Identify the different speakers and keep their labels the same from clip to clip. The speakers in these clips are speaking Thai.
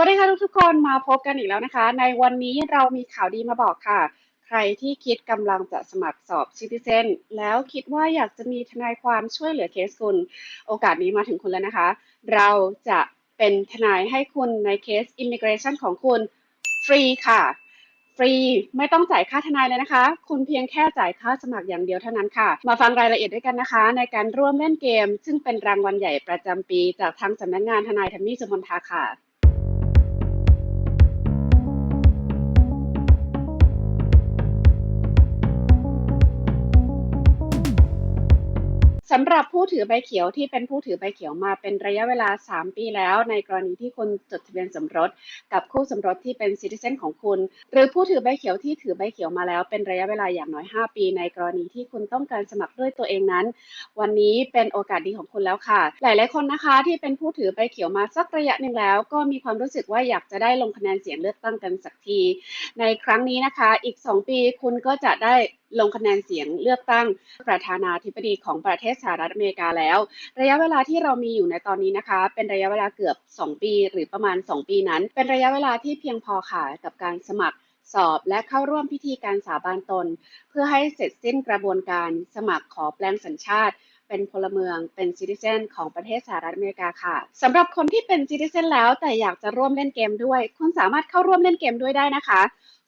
Speaker 1: วัสดีค่ะทุกๆคนมาพบกันอีกแล้วนะคะ ในวันนี้เรามีข่าวดีมาบอกค่ะ ใครที่คิดกำลังจะสมัครสอบซิติเซนแล้วคิดว่าอยากจะมีทนายความช่วยเหลือเคสคุณ โอกาสนี้มาถึงคุณแล้วนะคะ เราจะเป็นทนายให้คุณในเคส Immigration ของคุณฟรีค่ะ ฟรีไม่ต้องจ่ายค่าทนายเลยนะคะ คุณเพียงแค่จ่ายค่าสมัครอย่างเดียวเท่านั้นค่ะ มาฟังรายละเอียดด้วยกันนะคะ ในการร่วมเล่นเกม ซึ่งเป็นรางวัลใหญ่ประจำปี จากทางสำนักงานทนายทัมมี่สุมนทาค่ะำหรับผู้ถือใบเขียวที่เป็นผู้ถือใบเขียวมาเป็นระยะเวลา 3 ปีแล้ว ในกรณีที่คุณจดทะเบียนสมรส กับคู่สมรสที่เป็นซิติเซนของคุณ หรือผู้ถือใบเขียวที่ถือใบเขียวมาแล้วเป็นระยะเวลาอย่างน้อย 5 ปี ในกรณีที่คุณต้องการสมัครด้วยตัวเองนั้น วันนี้เป็นโอกาสดีของคุณแล้วค่ะ หลาย ๆ คนนะคะที่เป็นผู้ถือใบเขียวมาสักระยะหนึ่งแล้ว ก็มีความรู้สึกว่าอยากจะได้ลงคะแนนเสียงเลือกตั้งกันสักที ในครั้งนี้นะคะ อีก 2 ปีคุณก็จะได้ลงคะแนนเสียงเลือกตั้งประธานาธิบดีของประเทศสหรัฐอเมริกาแล้ว ระยะเวลาที่เรามีอยู่ในตอนนี้นะคะ เป็นระยะเวลาเกือบ 2 ปี หรือประมาณ 2 ปีนั้น เป็นระยะเวลาที่เพียงพอค่ะกับการสมัครสอบและเข้าร่วมพิธีการสาบานตน เพื่อให้เสร็จสิ้นกระบวนการสมัครขอแปลงสัญชาติ เป็นพลเมืองเป็นซิติเซนของประเทศสหรัฐอเมริกาค่ะสำหรับคนที่เป็นซิติเซนแล้วแต่อยากจะร่วมเล่นเกมด้วย คุณสามารถเข้าร่วมเล่นเกมด้วยได้นะคะ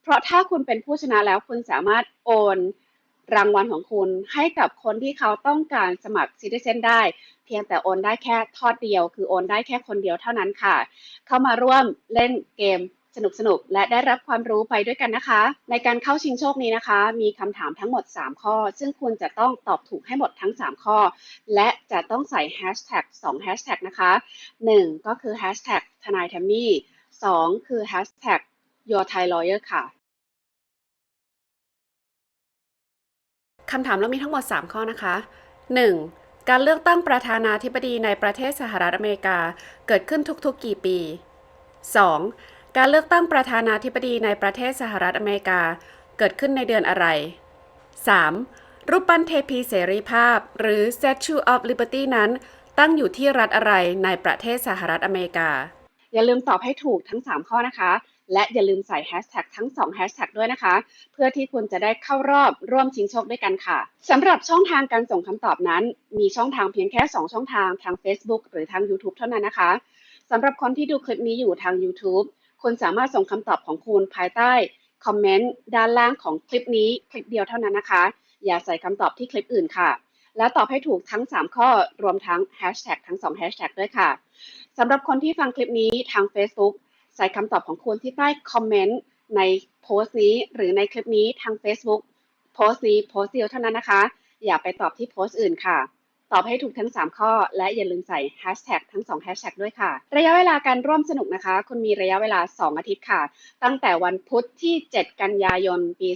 Speaker 1: เพราะถ้าคุณเป็นผู้ชนะแล้วคุณสามารถโอนรางวัลของคุณให้กับคนที่เขาต้องการสมัครซิติเซนได้ เพียงแต่โอนได้แค่ทอดเดียว คือโอนได้แค่คนเดียวเท่านั้นค่ะ เข้ามาร่วมเล่นเกมสนุกๆและได้รับความรู้ไปด้วยกันนะคะ ในการเข้าชิงโชคนี้นะคะ มีคำถามทั้งหมด 3 ข้อ ซึ่งคุณจะต้องตอบถูกให้หมดทั้ง 3 ข้อ และจะต้องใส่แฮชแท็ก2แฮชแท็กนะคะ 1 ก็คือแฮชแท็กทนายแทมมี่2คือแฮชแท็ก your Thai lawyer ค่ะคำถามเรามีทั้งหมด 3 ข้อนะคะ 1. การเลือกตั้งประธานาธิบดีในประเทศสหรัฐอเมริกาเกิดขึ้นทุกๆ กี่ปี 2. การเลือกตั้งประธานาธิบดีในประเทศสหรัฐอเมริกาเกิดขึ้นในเดือนอะไร 3. รูปปั้นเทพีเสรีภาพ หรือ Statue of Liberty นั้นตั้งอยู่ที่รัฐอะไรในประเทศสหรัฐอเมริกา อย่าลืมตอบให้ถูกทั้ง 3 ข้อนะคะ และอย่าลืมใส่แฮชแท็กทั้ง2แฮชแท็กด้วยนะคะ เพื่อที่คุณจะได้เข้ารอบร่วมชิงโชคด้วยกันค่ะสำหรับช่องทางการส่งคำตอบนั้น มีช่องทางเพียงแค่ 2 ช่องทางทาง Facebook หรือทาง YouTube เท่านั้นนะคะสำหรับคนที่ดูคลิปนี้อยู่ทาง YouTube คุณสามารถส่งคำตอบของคุณภายใต้คอมเมนต์ด้านล่างของคลิปนี้คลิปเดียวเท่านั้นนะคะ อย่าใส่คำตอบที่คลิปอื่นค่ะ และตอบให้ถูกทั้ง 3 ข้อรวมทั้งแฮชแท็กทั้ง2แฮชแท็กด้วยค่ะสำหรับคนที่ฟังคลิปนี้ทาง Facebook ส่คำตอบของคุณที่ใต้คอมเมนต์ในโพสต์นี้ หรือในคลิปนี้ทาง Facebook โพสต์นี้โพสต์เดียวเท่านั้นนะคะ อย่าไปตอบที่โพสต์อื่นค่ะ ตอบให้ถูกทั้ง 3 ข้อ และอย่าลืมใส่แฮชแท็กทั้ง2แฮชแท็กด้วยค่ะ ระยะเวลาการร่วมสนุกนะคะ คุณมีระยะเวลา 2 อาทิตย์ค่ะ ตั้งแต่วันพุธที่ 7 กันยายน ปี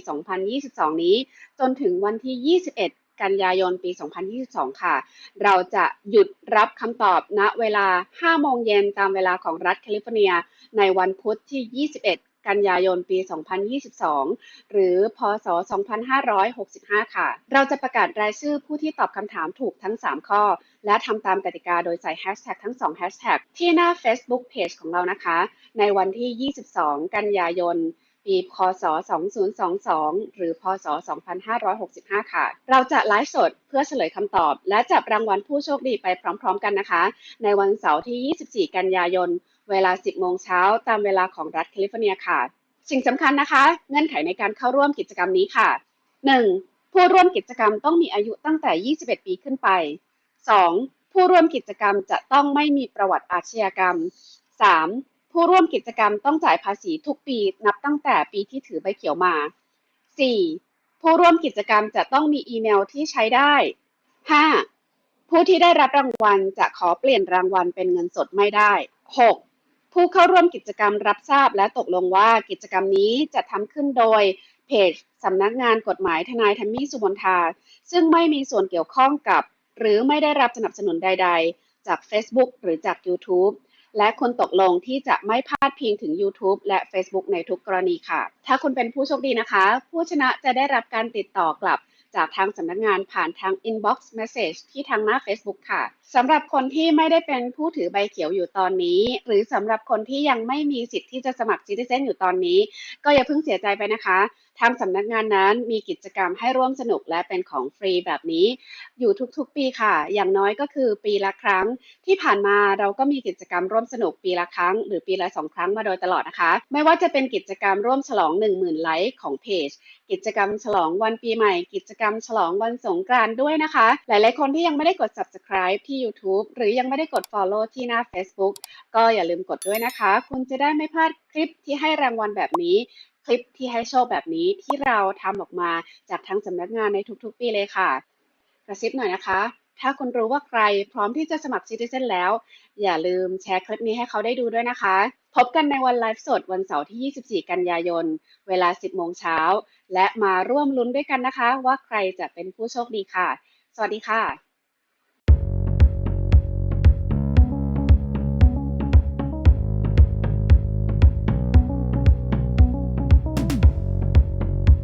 Speaker 1: 2022 นี้ จนถึงวันที่ 21 กันยายนปี 2022 ค่ะ เราจะหยุดรับคำตอบณเวลา 5 โมงเย็นตามเวลาของรัฐแคลิฟอร์เนีย ในวันพุธที่ 21 กันยายนปี 2022 หรือ พศ 2565 ค่ะ เราจะประกาศรายชื่อผู้ที่ตอบคำถามถูกทั้ง 3 ข้อ และทำตามกติกาโดยใส่แฮชแท็กทั้ง 2 แฮชแท็กที่หน้า Facebook Page ของเรานะคะ ในวันที่ 22 กันยายน ปี พศ 2022 หรือ พศ 2565 ค่ะ เราจะไลฟ์สดเพื่อเฉลยคำตอบ และจับรางวัลผู้โชคดีไปพร้อม ๆ กันนะคะ ในวันเสาร์ที่ 24 กันยายน เวลา 10 โมงเช้าตามเวลาของรัฐแคลิฟอร์เนียค่ะ สิ่งสำคัญนะคะ เงื่อนไขในการเข้าร่วมกิจกรรมนี้ค่ะ 1. ผู้ร่วมกิจกรรมต้องมีอายุตั้งแต่ 21 ปีขึ้นไป 2. ผู้ร่วมกิจกรรมจะต้องไม่มีประวัติอาชญากรรม 3. ผู้ร่วมกิจกรรมต้องจ่ายภาษีทุกปีนับตั้งแต่ปีที่ถือใบเขียวมา 4. ผู้ร่วมกิจกรรมจะต้องมีอีเมลที่ใช้ได้ 5. ผู้ที่ได้รับรางวัลจะขอเปลี่ยนรางวัลเป็นเงินสดไม่ได้ 6. ผู้เข้าร่วมกิจกรรมรับทราบและตกลงว่ากิจกรรมนี้จะทำขึ้นโดยเพจสำนักงานกฎหมายทนายทัมมี่สุมนทา ซึ่งไม่มีส่วนเกี่ยวข้องกับ หรือไม่ได้รับสนับสนุนใด ๆ จาก Facebook หรือจาก YouTube และคุณตกลงที่จะไม่พลาดพิงถึง YouTube และ Facebook ในทุกกรณีค่ะ ถ้าคุณเป็นผู้โชคดีนะคะ ผู้ชนะจะได้รับการติดต่อกลับจากทางสำนักงานผ่านทาง inbox message ที่ทางหน้า Facebook ค่ะสำหรับคนที่ไม่ได้เป็นผู้ถือใบเขียวอยู่ตอนนี้ หรือสำหรับคนที่ยังไม่มีสิทธิ์ที่จะสมัคร Citizen อยู่ตอนนี้ ก็อย่าเพิ่งเสียใจไปนะคะ ทางสำนักงานนั้นมีกิจกรรมให้ร่วมสนุกและเป็นของฟรีแบบนี้ อยู่ทุกๆปีค่ะ อย่างน้อยก็คือปีละครั้ง ที่ผ่านมาเราก็มีกิจกรรมร่วมสนุกปีละครั้ง หรือปีละสองครั้งมาโดยตลอดนะคะ ไม่ว่าจะเป็นกิจกรรมร่วมฉลอง 10,000ไลค์ของเพจกิจกรรมฉลองวันปีใหม่ กิจกรรมฉลองวันสงกรานต์ด้วยนะคะ หลายๆคนที่ยังไม่ได้กด subscribe ที่ YouTube หรือยังไม่ได้กด follow ที่หน้า Facebook ก็อย่าลืมกดด้วยนะคะ คุณจะได้ไม่พลาดคลิปที่ให้รางวัลแบบนี้ คลิปที่ให้โชคแบบนี้ที่เราทำออกมาจากทางสำนักงานในทุกๆ ปีเลยค่ะ กระซิบหน่อยนะคะ ถ้าคุณรู้ว่าใครพร้อมที่จะสมัคร Citizen แล้ว อย่าลืมแชร์คลิปนี้ให้เขาได้ดูด้วยนะคะ พบกันในวันไลฟ์สดวันเสาร์ที่ 24 กันยายน เวลา 10 โมงเช้า และมาร่วมลุ้นด้วยกันนะคะ ว่าใครจะเป็นผู้โชคดีค่ะ สวัสดีค่ะ